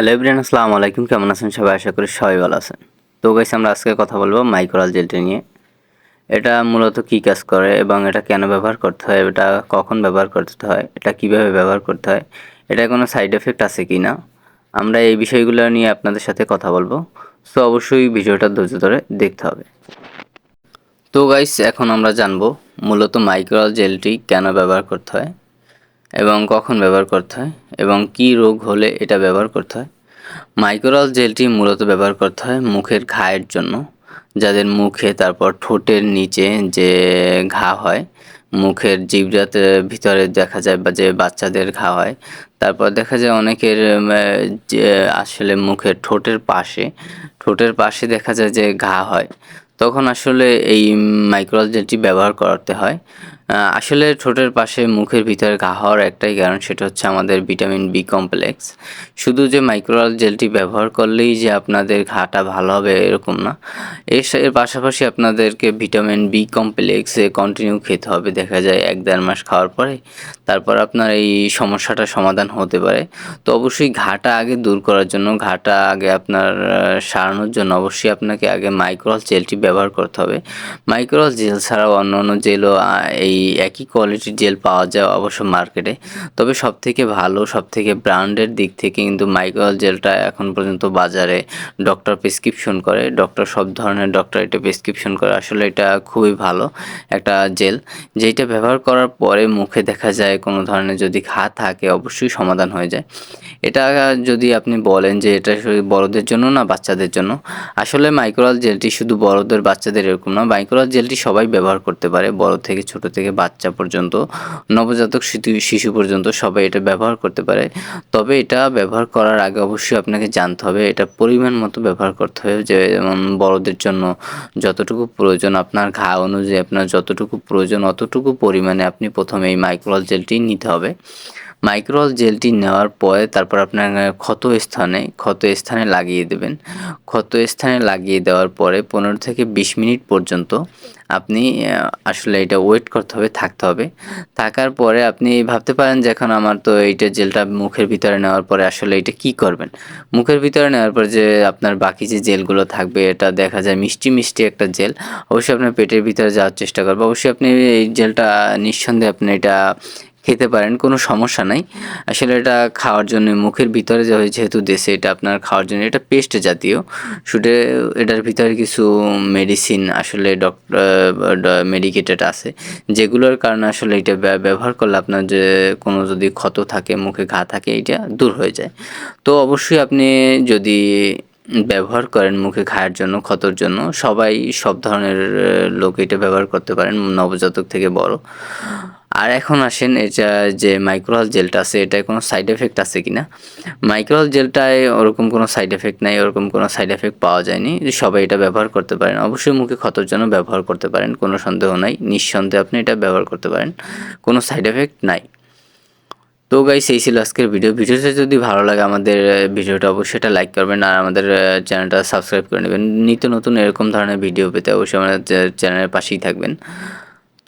Hello everyone আসসালামু আলাইকুম। কেমন আছেন সবাই? আশা করি সবাই ভালো আছেন। তো গাইস আমরা আজকে কথা বলব মাইক্রোরাল জেলটা নিয়ে। এটা মূলত কী কাজ করে এবং এটা কেন ব্যবহার করতে হয়, এটা কখন ব্যবহার করতে হয়, এটা কীভাবে ব্যবহার করতে হয়, এটা কোনো সাইড এফেক্ট আছে কি না? আমরা এই বিষয়গুলো নিয়ে আপনাদের সাথে কথা বলব। সো অবশ্যই ভিডিওটা ধৈর্য ধরে দেখতে হবে। তো গাইস এখন আমরা জানব মূলত মাইক্রোরাল জেলটি কেন ব্যবহার করতে হয়। এবং কখন ব্যবহার করতে হয় এবং কি রোগ হলে এটা ব্যবহার করতে হয়। মাইক্রোরাল জেলটি মূলত ব্যবহার করতে হয় মুখের ঘায়ের জন্য, যাদের মুখে তারপর ঠোঁটের নিচে যে ঘা হয়, মুখের জিভরাতে ভিতরে দেখা যায় বা যে বাচ্চাদের ঘা হয়, তারপর দেখা যায় অনেকের যে আসলে মুখের ঠোঁটের পাশে ঠোঁটের পাশে দেখা যায় যে ঘা হয়, তখন আসলে এই মাইক্রোরাল জেলটি ব্যবহার করতে হয়। আসলে ঠোঁটের পাশে মুখের ভিতরে ঘা হওয়ার একটাই কারণ সেটা হচ্ছে আমাদের ভিটামিন বি কমপ্লেক্স। শুধু যে মাইক্রোরাল জেলটি ব্যবহার করলেই যে আপনাদের ঘাটা ভালো হবে এরকম না। এর এর পাশাপাশি আপনাদেরকে ভিটামিন বি কমপ্লেক্স কন্টিনিউ খেতে হবে। দেখা যায় এক দেড় মাস খাওয়ার পরে তারপর আপনার এই সমস্যাটা সমাধান হতে পারে। তো অবশ্যই ঘাটা আগে দূর করার জন্য, ঘাটা আগে আপনার সারানোর জন্য অবশ্যই আপনাকে আগে মাইক্রোরাল জেলটি ব্যবহার করতে হবে। মাইক্রোরাল জেল ছাড়াও অন্য অন্য জেলও এই একই কোয়ালিটির জেল পাওয়া যায় অবশ্য মার্কেটে তবে সব থেকে ভালো সব থেকে ব্র্যান্ডের দিক থেকে কিন্তু মাইক্রোল জেলটা এখন পর্যন্ত বাজারে ডক্টর প্রেসক্রিপশন করে। ডক্টর সব ধরনের ডক্টর এটা প্রেসক্রিপশন করে। আসলে এটা খুবই ভালো একটা জেল যেটা ব্যবহার করার পরে মুখে দেখা যায় কোনো ধরনের যদি ঘা থাকে অবশ্যই সমাধান হয়ে যায়। এটা যদি আপনি বলেন যে এটা বড়দের জন্য না, বাচ্চাদের জন্য। আসলে মাইক্রোয়াল জেলটি শুধু বড়দের বাচ্চাদের এরকম না। মাইক্রোয়াল জেলটি সবাই ব্যবহার করতে পারে, বড় থেকে ছোট থেকে বাচ্চা পর্যন্ত, নবজাতক শিশু পর্যন্ত সবাই এটা ব্যবহার করতে পারে। তবে এটা ব্যবহার করার আগে অবশ্যই আপনাকে জানতে হবে, এটা পরিমাণ মতো ব্যবহার করতে হবে যে, যেমন বড়দের জন্য যতটুকু প্রয়োজন আপনার ঘা অনুযায়ী, আপনার যতটুকু প্রয়োজন, অতটুকু পরিমাণে আপনি প্রথমে এই মাইক্রোল জেলটি নিতে হবে। মাইক্রোল জেলটি নেওয়ার পরে তারপর আপনার ক্ষত স্থানে ক্ষত স্থানে লাগিয়ে দেবেন। ক্ষত স্থানে লাগিয়ে দেওয়ার পরে পনেরো থেকে বিশ মিনিট পর্যন্ত আপনি আসলে এটা ওয়েট করতে হবে, থাকতে হবে। থাকার পরে আপনি ভাবতে পারেন যে এখন আমার তো এইটা জেলটা মুখের ভিতরে নেওয়ার পরে আসলে এটা কি করবেন? মুখের ভিতরে নেওয়ার পর যে আপনার বাকি যে জেলগুলো থাকবে, এটা দেখা যায় মিষ্টি মিষ্টি একটা জেল। অবশ্যই আপনার পেটের ভিতরে যাওয়ার চেষ্টা করবে অবশ্যই আপনি এই জেলটা নিঃসন্দেহে আপনি এটা খেতে পারেন, কোনো সমস্যা নাই। আসলে এটা খাওয়ার জন্য মুখের ভিতরে যেহেতু দেশে এটা আপনার খাওয়ার জন্য, এটা পেস্ট জাতীয়। শুধু এটার ভিতরে কিছু মেডিসিন আসলে ডক্টর মেডিকেটেড আছে। যেগুলোর কারণে আসলে এটা ব্যবহার করলে আপনার যে কোনো যদি ক্ষত থাকে, মুখে ঘা থাকে এটা দূর হয়ে যায়। তো অবশ্যই আপনি যদি ব্যবহার করেন মুখে খাওয়ার জন্য, ক্ষতর জন্য, সবাই সব ধরনের লোক এটা ব্যবহার করতে পারেন, নবজাতক থেকে বড়। আর এখন আসেন এটা যে মাইক্রোহাল জেলটা আছে, এটায় কোনো সাইড এফেক্ট আছে কি না মাইক্রোহাল জেলটায় ওরকম কোনো সাইড এফেক্ট নাই, ওরকম কোনো সাইড এফেক্ট পাওয়া যায়নি। সবাই এটা ব্যবহার করতে পারেন, অবশ্যই মুখে ক্ষতর জন্য ব্যবহার করতে পারেন, কোনো সন্দেহ নাই। নিঃসন্দেহে আপনি এটা ব্যবহার করতে পারেন, কোনো সাইড এফেক্ট নাই। তো গাইস এই ছিল আজকের ভিডিও ভিডিওটা যদি ভালো লাগে আমাদের, ভিডিওটা অবশ্যই এটা লাইক করবেন আর আমাদের চ্যানেলটা সাবস্ক্রাইব করে নেবেন। নিত্য নতুন এরকম ধরনের ভিডিও পেতে অবশ্যই আমাদের, চ্যানেলের পাশেই থাকবেন।